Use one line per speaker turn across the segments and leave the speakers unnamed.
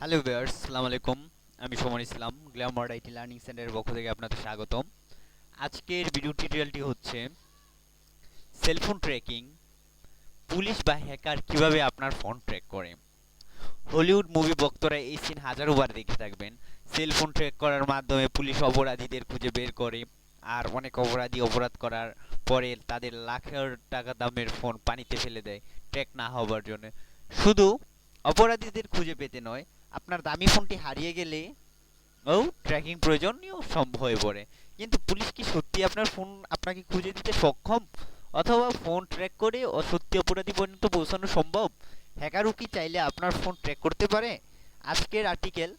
Hello viewers আসসালামু আলাইকুম। আমি Samar Islam glamour IT learning সেন্টারের পক্ষ থেকে আপনাদের স্বাগতম। আজকের ভিডিও টিউটোরিয়ালটি হচ্ছে সেলফোন ট্র্যাকিং পুলিশ বা হ্যাকার কীভাবে আপনার ফোন ট্র্যাক করে। হলিউড মুভি ভক্তরা এই সিন হাজারো বার দেখে থাকবেন। সেলফোন ট্র্যাক করার মাধ্যমে পুলিশ অপরাধীদের খুঁজে বের করে আর অনেক অপরাধী অপরাধ করার পরে তাদের লাখের টাকা দামের ফোন পানিতে ফেলে দেয়। ট্র্যাক না হবার জন্য। শুধু অপরাধীদের খুঁজে পেতে নয় আপনার দামি ফোনটি হারিয়ে গেলে, ও ট্র্যাকিং প্রয়োজনীয় সম্ভব হয়ে পড়ে। কিন্তু পুলিশ কি সত্যি আপনার ফোন আপনাকে খুঁজে দিতে সক্ষম? অথবা ফোন ট্র্যাক করে সত্যি অপরাধী পর্যন্ত পৌঁছানো সম্ভব? হ্যাকারও কি চাইলে আপনার ফোন ট্র্যাক করতে পারে? আজকের আর্টিকেল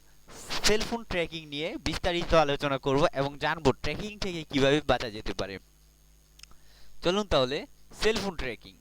সেলফোন ট্র্যাকিং নিয়ে বিস্তারিত আলোচনা করব এবং জানব ট্র্যাকিং থেকে কীভাবে বাঁচা যেতে পারে। চলুন তাহলে সেলফোন ট্র্যাকিং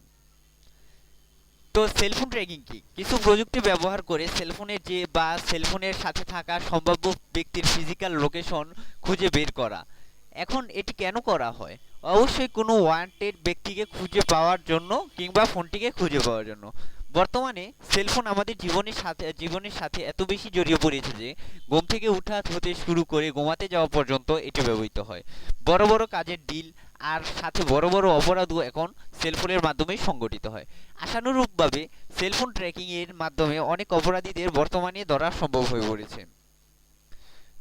তো সেলফোন ট্র্যাকিং কি? কিছু প্রযুক্তি ব্যবহার করে সেলফোনের যে বা সেলফোনের সাথে থাকা সম্ভাব্য ব্যক্তির ফিজিক্যাল লোকেশন খুঁজে বের করা। এখন এটি কেন করা হয়? অবশ্যই কোনো ওয়ান্টেড ব্যক্তিকে খুঁজে পাওয়ার জন্য কিংবা ফোনটিকে খুঁজে পাওয়ার জন্য। বর্তমানে সেলফোন আমাদের জীবনের সাথে জীবনের সাথে এত বেশি জড়িয়ে পড়েছে যে, ঘুম থেকে উঠা হতে শুরু করে ঘুমাতে যাওয়া পর্যন্ত এটি ব্যবহৃত হয়। বড় বড় কাজের ডিল আর সাথে বড় বড় অপরাধও এখন সেলফোনের মাধ্যমেই সংগঠিত হয়। আশানুরূপভাবে সেলফোন ট্র্যাকিং এর মাধ্যমে অনেক অপরাধীদের বর্তমানে ধরা সম্ভব হয়ে পড়েছে।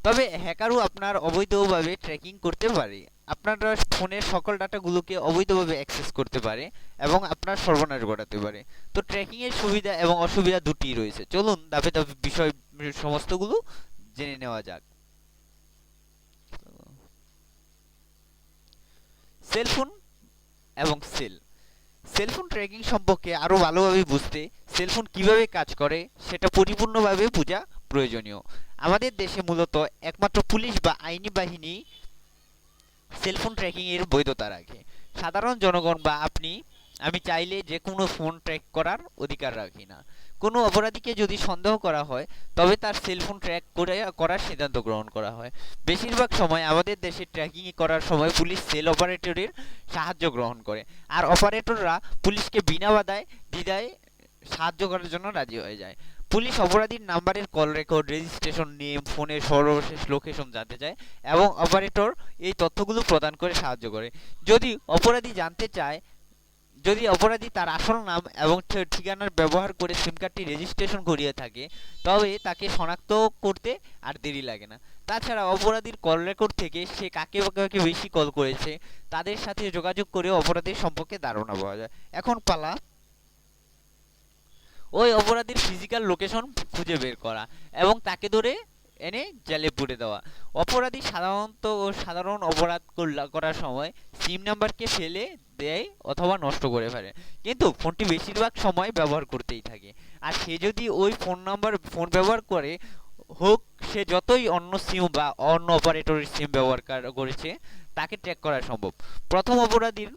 তবে হ্যাকারও আপনার অবৈধভাবে ট্র্যাকিং করতে পারে। আপনার ফোনের সকল ডাটাগুলোকে অবৈধভাবে অ্যাক্সেস করতে পারে এবং আপনার সর্বনাশ ঘটাতে পারে। তো ট্র্যাকিং এর সুবিধা এবং অসুবিধা দুটিই রয়েছে। চলুন ধাপে ধাপে বিষয়, সমস্তগুলো জেনে নেওয়া যাক। সেলফোন এবং সেল। সেলফোন ট্র্যাকিং সম্পর্কে আরও ভালোভাবে বুঝতে সেলফোন কীভাবে কাজ করে সেটা পরিপূর্ণভাবে বোঝা প্রয়োজনীয়। আমাদের দেশে মূলত একমাত্র পুলিশ বা আইনি বাহিনী সেলফোন ট্র্যাকিং এর বৈধতা রাখে। সাধারণ জনগণ বা আপনি, আমি চাইলে যে কোনো ফোন ট্র্যাক করার অধিকার রাখি না। কোনো অপরাধীকে যদি সন্দেহ করা হয়, তবে তার সেলফোন ট্র্যাক করে, করার সিদ্ধান্ত গ্রহণ করা হয়। বেশিরভাগ সময় আমাদের দেশে ট্র্যাকিং করার সময় পুলিশ সেল অপারেটরের সাহায্য গ্রহণ করে। আর অপারেটররা পুলিশকে বিনা বাধায়, দ্বিধায় সাহায্য করার জন্য রাজি হয়ে যায়। পুলিশ অপরাধীর নাম্বারের কল রেকর্ড রেজিস্ট্রেশন নেম ফোনের সর্বশেষ লোকেশন জানতে চায় এবং অপারেটর এই তথ্যগুলো প্রদান করে সাহায্য করে। যদি অপরাধী জানতে চায় যদি অপরাধী তার আসল নাম এবং ঠিকানার ব্যবহার করে সিম কার্ডটি রেজিস্ট্রেশন করিয়ে থাকে, তবে তাকে শনাক্ত করতে আর দেরি লাগে না। তাছাড়া অপরাধীর কল রেকর্ড থেকে সে কাকে কাকে বেশি কল করেছে, তাদের সাথে যোগাযোগ করে অপরাধীর সম্পর্কে ধারণা পাওয়া যায়। এখন পালা। ওই অপরাধীর ফিজিক্যাল লোকেশন খুঁজে বের করা এবং তাকে ধরে এনে জেলে পুড়ে দেওয়া। অপরাধী সাধারণত ও সাধারণ অপরাধ করার সময় সিম নাম্বারকে ফেলে দেয় অথবা নষ্ট করে ফেলে। কিন্তু ফোনটি বেশিরভাগ সময় ব্যবহার করতেই থাকে। আর সে যদি ওই ফোন নাম্বার, ফোন ব্যবহার করে, হোক সে যতই অন্য সিম বা অন্য অপারেটরের সিম ব্যবহার করেছে, তাকে ট্র্যাক করা সম্ভব। প্রথম অপরাধীর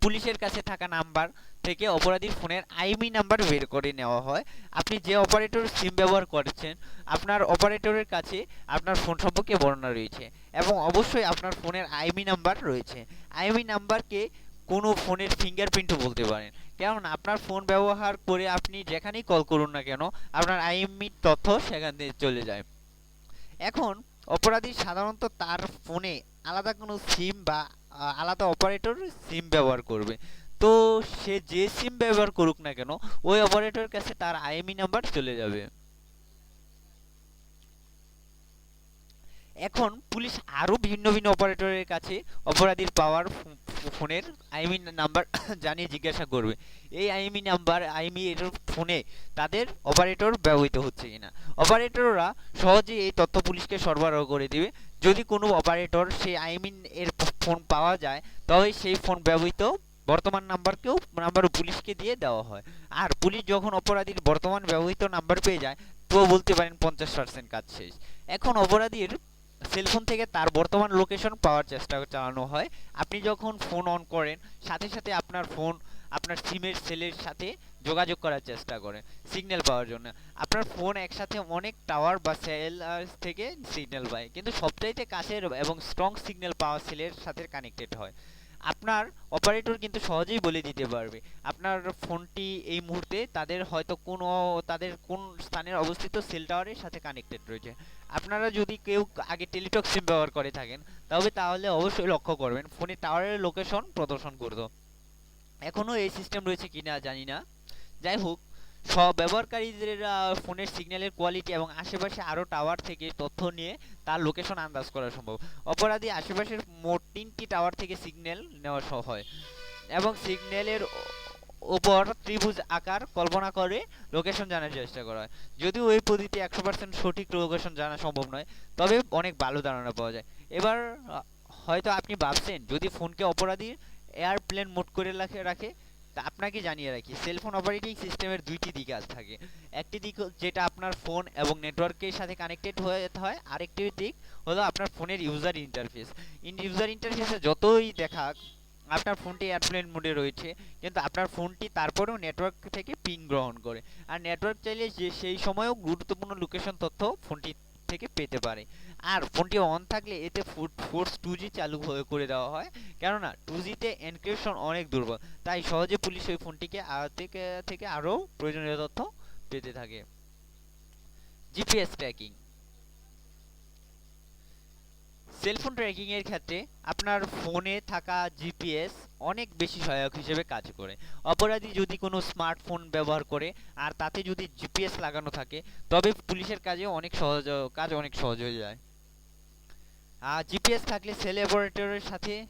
পুলিশের কাছে থাকা নাম্বার থেকে অপরাধীর ফোনের আইমি নাম্বার বের করে নেওয়া হয়। আপনি যে অপারেটর সিম ব্যবহার করছেন, আপনার অপারেটরের কাছে আপনার ফোন সম্পর্কে বর্ণনা রয়েছে এবং অবশ্যই আপনার ফোনের আইমি নাম্বার রয়েছে। আইমি নাম্বারকে কোনো ফোনের ফিঙ্গারপ্রিন্টও বলতে পারেন। কেমন আপনার ফোন ব্যবহার করে আপনি যেখানেই কল করুন না কেন, আপনার আইএমই তথ্য সেখান থেকে চলে যায়। এখন, অপরাধী সাধারণত তার ফোনে আলাদা কোনো সিম বা আলাদা অপারেটর সিম ব্যবহার করবে। তো সে যে সিম ব্যবহার করুক না কেন, ওই অপারেটরের কাছে তার আইএমই নাম্বার চলে যাবে। এখন পুলিশ আরও ভিন্ন ভিন্ন অপারেটরের কাছে অপরাধীর পাওয়ার ফোনের আইমি নাম্বার জানিয়ে জিজ্ঞাসা করবে। এই আইমি নাম্বার আইমি এর ফোনে তাদের অপারেটর ব্যবহৃত হচ্ছে কিনা। অপারেটররা সহজে এই তথ্য পুলিশকে সরবরাহ করে দিবে। যদি কোনো অপারেটর সেই আইমিন এর ফোন পাওয়া যায় তবে সেই ফোন ব্যবহৃত বর্তমান নাম্বারকেও নাম্বার পুলিশকে দিয়ে দেওয়া হয়। আর পুলিশ যখন অপরাধীর বর্তমান ব্যবহৃত নাম্বার পেয়ে যায় তো বলতে পারেন পঞ্চাশ পার্সেন্ট কাজ শেষ। এখন অপরাধীর সেলফোন থেকে তার বর্তমান লোকেশন পাওয়ার চেষ্টা চালানো হয়। আপনি যখন ফোন অন করেন, সাথে সাথে আপনার ফোন আপনার সিমের সেলের সাথে যোগাযোগ করার চেষ্টা করে সিগন্যাল পাওয়ার জন্য। আপনার ফোন একসাথে অনেক টাওয়ার বা সেল থেকে সিগন্যাল পায়। কিন্তু সবচাইতে কাছের এবং স্ট্রং সিগন্যাল পাওয়া সেলের সাথে কানেক্টেড হয়। আপনার অপারেটর কিন্তু সহজেই বলে দিতে পারবে। আপনার ফোনটি এই মুহূর্তে তাদের হয়তো কোন, তাদের কোন স্থানে অবস্থিত সেল টাওয়ারের সাথে কানেক্টেড রয়েছে। আপনারা যদি কেউ আগে টেলিটক সিম ব্যবহার করে থাকেন, তবে তাহলে অবশ্যই লক্ষ্য করবেন ফোনে টাওয়ারের লোকেশন প্রদর্শন করতো। এখনও এই সিস্টেম রয়েছে কিনা জানি না। যাই হোক সব ব্যবহারকারীদের ফোনের সিগন্যালের কোয়ালিটি এবং আশেপাশে আরও টাওয়ার থেকে তথ্য নিয়ে তার লোকেশন আন্দাজ করা সম্ভব। অপরাধী আশেপাশের মোট তিনটি টাওয়ার থেকে সিগন্যাল নেওয়া হয় এবং সিগন্যালের ওপর ত্রিভুজ আকার কল্পনা করে লোকেশন জানার চেষ্টা করা হয়। যদিও এই পদ্ধতি একশো পার্সেন্ট সঠিক লোকেশন জানা সম্ভব নয়, তবে অনেক ভালো ধারণা পাওয়া যায়। এবার হয়তো আপনি ভাবছেন, যদি ফোনকে অপরাধীর এয়ারপ্লেন মোড করে রাখে আপনাকে জানিয়ে রাখি সেলফোন অপারেটিং সিস্টেমের দুইটি দিক থাকে। একটি দিক যেটা আপনার ফোন এবং নেটওয়ার্কের সাথে কানেক্টেড হয়ে হয়, আরেকটি দিক হলো আপনার ফোনের ইউজার ইন্টারফেস ইউজার ইন্টারফেসে যতই দেখা, আপনার ফোনটি এয়ারপ্লেন মোডে রয়েছে, কিন্তু আপনার ফোনটি তারপরেও নেটওয়ার্ক থেকে পিং গ্রহণ করে। আর নেটওয়ার্ক চাইলে যে সেই সময়েও গুরুত্বপূর্ণ লোকেশন তথ্য ফোনটি থেকে পেতে পারে। আর ফোনটি অন থাকলে এতে ফোর্স টু জি চালু করে দেওয়া হয়। কেননা টু জিতে এনক্রিপশন অনেক দুর্বল, তাই সহজে পুলিশ ওই ফোনটিকে থেকে থেকে আরও প্রয়োজনীয় তথ্য পেতে থাকে। জিপিএস ট্র্যাকিং সেলফোন ট্র্যাকিং এর ক্ষেত্রে আপনার ফোনে থাকা জিপিএস অনেক বেশি সহায়ক হিসেবে কাজ করে। অপরাধী যদি কোনো স্মার্টফোন ব্যবহার করে, আর তাতে যদি জিপিএস লাগানো থাকে, তবে পুলিশের কাজে অনেক সহজ, কাজ অনেক সহজ হয়ে যায়। আর জিপিএস থাকলে সেল সাথে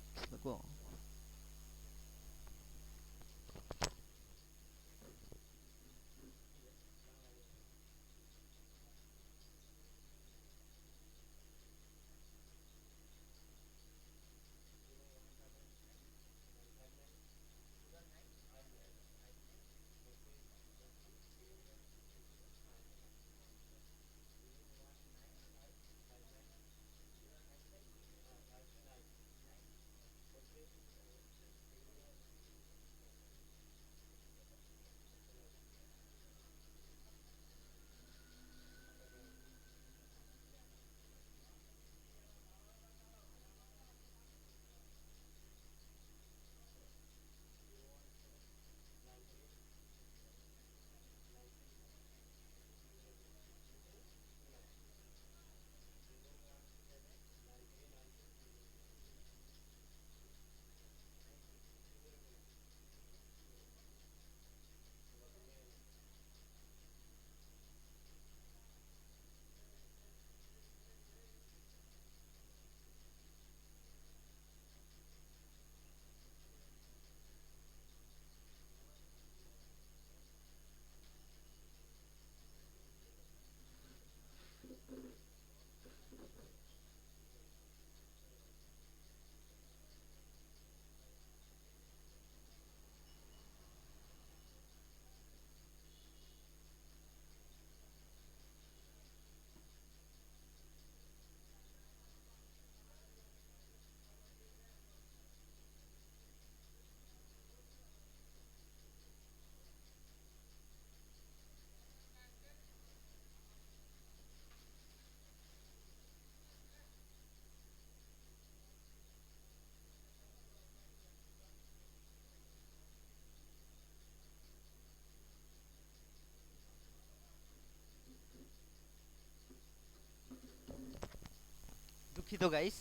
দুঃখিত গাইস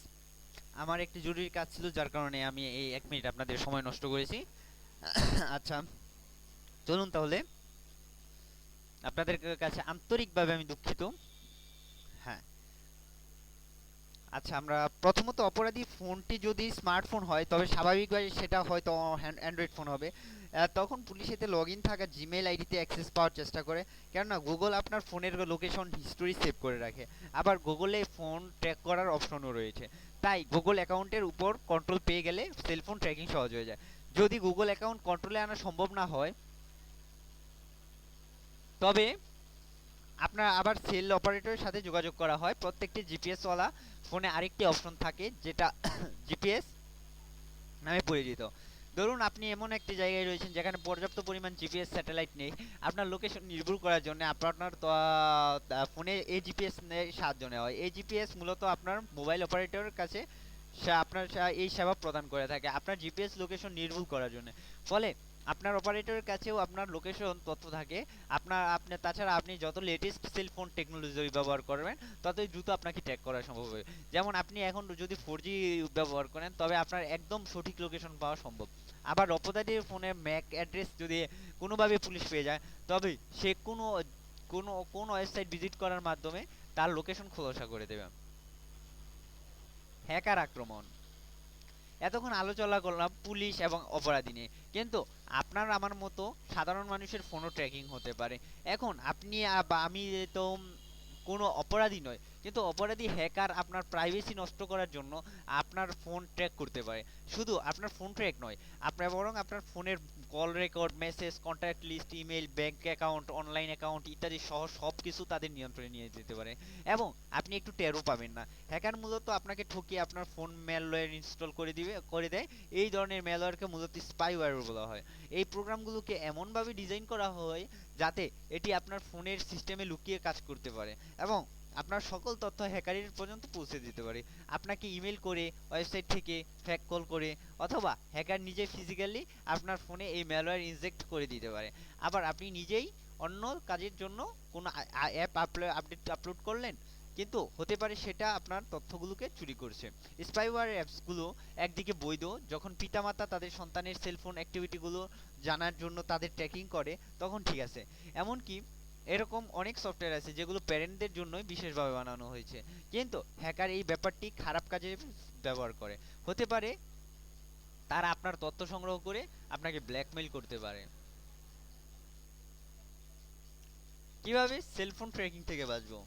আমার একটি জরুরি কাজ ছিল যার কারণে আমি এই এক মিনিট আপনাদের সময় নষ্ট করেছি। আচ্ছা চলুন তাহলে। আপনাদের কাছে আন্তরিকভাবে আমি দুঃখিত। হ্যাঁ। আচ্ছা আমরা প্রথমত অপরাধী ফোনটি যদি স্মার্টফোন হয়, তবে স্বাভাবিকভাবে সেটা হয়তো অ্যান্ড্রয়েড ফোন হবে। তখন পুলিশ এতে লগ ইন থাকা জিমেল আইডিতে অ্যাক্সেস পাওয়ার চেষ্টা করে। কেননা গুগল আপনার ফোনের লোকেশন হিস্টোরি সেভ করে রাখে। আবার গুগলে ফোন ট্র্যাক করার অপশনও রয়েছে। তাই গুগল অ্যাকাউন্টের উপর কন্ট্রোল পেয়ে গেলে সেলফোন ট্র্যাকিং সহজ হয়ে যায়। যদি গুগল অ্যাকাউন্ট কন্ট্রোলে আনা সম্ভব না হয়, তবে আপনার আবার সেল অপারেটরের সাথে যোগাযোগ করা হয়। প্রত্যেকটি জিপিএস ওয়ালা ফোনে আরেকটি অপশন থাকে, যেটা জিপিএস নামে পরিচিত। ধরুন আপনি এমন একটি জায়গায় রয়েছেন যেখানে পর্যাপ্ত পরিমাণ জিপিএস স্যাটেলাইট নেই। আপনার লোকেশন নির্ভুল করার জন্য আপনার ফোনে এই জিপিএস সাহায্য নেওয়া হয়। এই জিপিএস মূলত আপনার মোবাইল অপারেটরের কাছে আপনার এই সেবা প্রদান করে থাকে, আপনার জিপিএস লোকেশন নির্ভুল করার জন্য। ফলে আপনার অপারেটরের কাছেও আপনার লোকেশন তথ্য থাকে। আপনার, আপনি, তাছাড়া আপনি যত লেটেস্ট সেল ফোন টেকনোলজি ব্যবহার করবেন, ততই দ্রুত আপনাকে ট্র্যাক করা সম্ভব হবে। যেমন আপনি এখন যদি ফোর ব্যবহার করেন, তবে আপনার একদম সঠিক লোকেশন পাওয়া সম্ভব। আবার অপরাধীর ফোনে ম্যাক অ্যাড্রেস যদি কোনোভাবে পুলিশ পেয়ে যায়, তবে সে কোনো কোনো, কোন ওয়েবসাইট ভিজিট করার মাধ্যমে তার লোকেশন খোলসা করে দেবে। হ্যাকার আক্রমণ। এতক্ষণ আলোচনা করলাম পুলিশ এবং অপরাধী নিয়ে। কিন্তু আপনার আমার মতো সাধারণ মানুষের ফোনও ট্র্যাকিং হতে পারে। এখন আপনি বা আমি তো কোনো অপরাধী নয়, কিন্তু অপরাধী হ্যাকার আপনার প্রাইভেসি নষ্ট করার জন্য আপনার ফোন ট্র্যাক করতে পারে। শুধু আপনার ফোন ট্র্যাক নয়, আপনার বরং আপনার ফোনের call record message contact list email bank account online account ইত্যাদি সহ সব কিছু তাদের নিয়ন্ত্রণে নিয়ে যেতে পারে। এবং আপনি একটু টেরও পাবেন না। হ্যাকার মূলত আপনাকে ঠকিয়ে আপনার ফোন ম্যালওয়্যার ইনস্টল করে দিবে, করে দেয়। এই ধরনের ম্যালওয়্যারকে মূলত স্পাইওয়্যার বলা হয়। এই প্রোগ্রামগুলোকে এমনভাবে ডিজাইন করা হয় যাতে এটি আপনার ফোনের সিস্টেমে লুকিয়ে কাজ করতে পারে। এবং আপনার সকল তথ্য হ্যাকারের পর্যন্ত পৌঁছে দিতে পারে। আপনাকে ইমেল করে ওয়েবসাইট থেকে ফ্যাক কল করে, অথবা হ্যাকার নিজে ফিজিক্যালি আপনার ফোনে এই ম্যালওয়্যার ইনজেক্ট করে দিতে পারে। আবার আপনি নিজেই অন্য কাজের জন্য কোনো অ্যাপ আপডেট আপলোড করলেন, কিন্তু হতে পারে সেটা আপনার তথ্যগুলোকে চুরি করছে। স্পাইওয়্যার অ্যাপসগুলো একদিকে বৈধ, যখন পিতামাতা তাদের সন্তানের সেলফোন অ্যাক্টিভিটিগুলো জানার জন্য তাদের ট্র্যাকিং করে, তখন ঠিক আছে। এমনকি এরকম অনেক সফটওয়্যার আছে যেগুলো প্যারেন্টদের জন্যই বিশেষভাবে বানানো হয়েছে। কিন্তু হ্যাকার এই ব্যাপারটি খারাপ কাজে ব্যবহার করে। হতে পারে তারা আপনার তথ্য সংগ্রহ করে আপনাকে ব্ল্যাকমেইল করতে পারে। কীভাবে? সেলফোন ট্র্যাকিং থেকে বাঁচবো?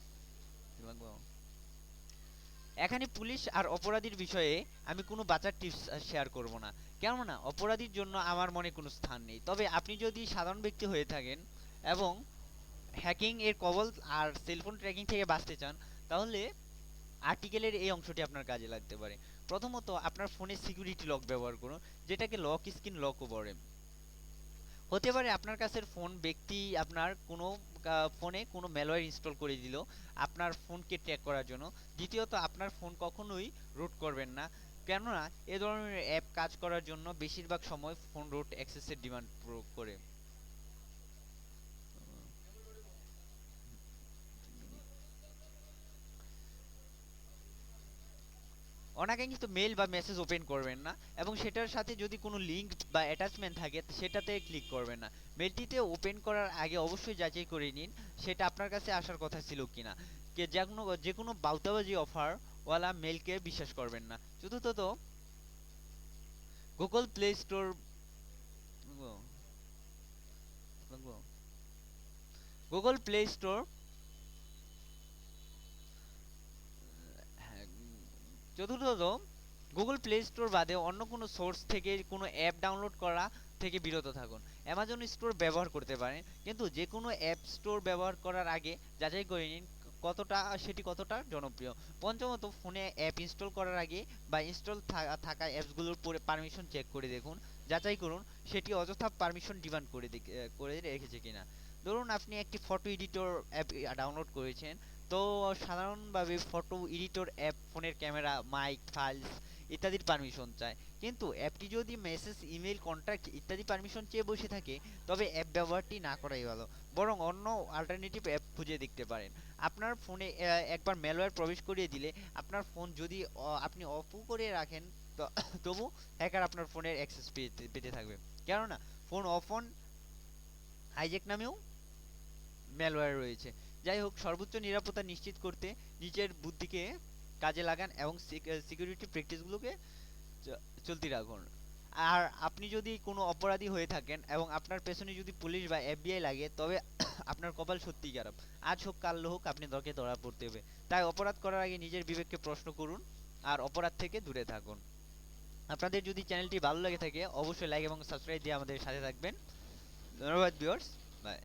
এখানে পুলিশ আর অপরাধীর বিষয়ে আমি কোনো বাঁচার টিপস শেয়ার করব না। কেননা, অপরাধীর জন্য আমার মনে কোনো স্থান নেই। তবে আপনি যদি সাধারণ ব্যক্তি হয়ে থাকেন এবং হ্যাকিং এর কবল আর সেলফোন ট্র্যাকিং থেকে বাঁচতে চান, তাহলে আর্টিকেলের এই অংশটি আপনার কাজে লাগতে পারে। প্রথমত আপনার ফোনে সিকিউরিটি লক ব্যবহার করুন, যেটাকে লক স্ক্রিন লকও বলে। হতে পারে আপনার কাছের ফোন ব্যক্তি আপনার কোনো ফোনে কোনো ম্যালওয়্যার ইনস্টল করে দিল, আপনার ফোনকে ট্র্যাক করার জন্য। দ্বিতীয়ত, আপনার ফোন কখনোই রুট করবেন না, কেননা এ ধরনের অ্যাপ কাজ করার জন্য বেশিরভাগ সময় ফোন রুট অ্যাক্সেসের ডিমান্ড প্রয়োগ করে কিন্তু মেল বা মেসেজ ওপেন করবেন না এবং সেটার সাথে যদি কোনো লিংক বা অ্যাটাচমেন্ট থাকে, সেটাতে ক্লিক করবেন না। মেলটিতে ওপেন করার আগে অবশ্যই যাচাই করে নিন, সেটা আপনার কাছে আসার কথা ছিল কিনা। কে যে কোনো যে কোনো বাউতাবাজি অফার ওয়ালা মেলকে বিশ্বাস করবেন না। চতুর্থত Google Play Store Google Play Store চতুর্থত গুগল প্লে স্টোর বাদে অন্য কোনো সোর্স থেকে কোনো অ্যাপ ডাউনলোড করা থেকে বিরত থাকুন। অ্যামাজন স্টোর ব্যবহার করতে পারেন, কিন্তু যে কোনো অ্যাপ স্টোর ব্যবহার করার আগে যাচাই করে নিন কতটা, সেটি কতটা জনপ্রিয়। পঞ্চমত, ফোনে অ্যাপ ইনস্টল করার আগে বা ইনস্টল থাকা অ্যাপসগুলোর পরে পারমিশন চেক করে দেখুন। যাচাই করুন সেটি অযথা পারমিশন ডিমান্ড করে করে রেখেছে কিনা। ধরুন আপনি একটি ফটো এডিটর অ্যাপ ডাউনলোড করেছেন তো সাধারণভাবে ফটো এডিটর অ্যাপ ফোনের ক্যামেরা মাইক ফাইলস ইত্যাদির পারমিশন চায়। কিন্তু অ্যাপটি যদি মেসেজ ইমেল কন্ট্যাক্ট ইত্যাদি পারমিশন চেয়ে বসে থাকে, তবে অ্যাপ ব্যবহারটি না করাই ভালো, বরং অন্য অল্টারনেটিভ অ্যাপ খুঁজে দেখতে পারেন। আপনার ফোনে একবার ম্যালওয়্যার প্রবেশ করিয়ে দিলে আপনার ফোন যদি আপনি অফও করে রাখেন তবু হ্যাকার আপনার ফোনের অ্যাক্সেস পেতে পেতে থাকবে। কেননা ফোন অফ অন হাইজ্যাক নামেও ম্যালওয়্যার রয়েছে। যাই হোক, সর্বোচ্চ নিরাপত্তা নিশ্চিত করতে নিজের বুদ্ধিকে কাজে লাগান এবং সিকিউরিটি প্র্যাকটিসগুলোকে চলতি রাখুন। আর আপনি যদি কোনো অপরাধী হয়ে থাকেন এবং আপনার পেছনে যদি পুলিশ বা এফবিআই লাগে, তবে আপনার কপাল সত্যিই খারাপ। আজ হোক, কাল হোক, আপনি দরকে ধরা পড়তে হবে। তাই অপরাধ করার আগে নিজের বিবেককে প্রশ্ন করুন আর অপরাধ থেকে দূরে থাকুন। আপনাদের যদি চ্যানেলটি ভালো লাগে থাকে, অবশ্যই লাইক এবং সাবস্ক্রাইব দিয়ে আমাদের সাথে থাকবেন। ধন্যবাদ ভিউয়ার্স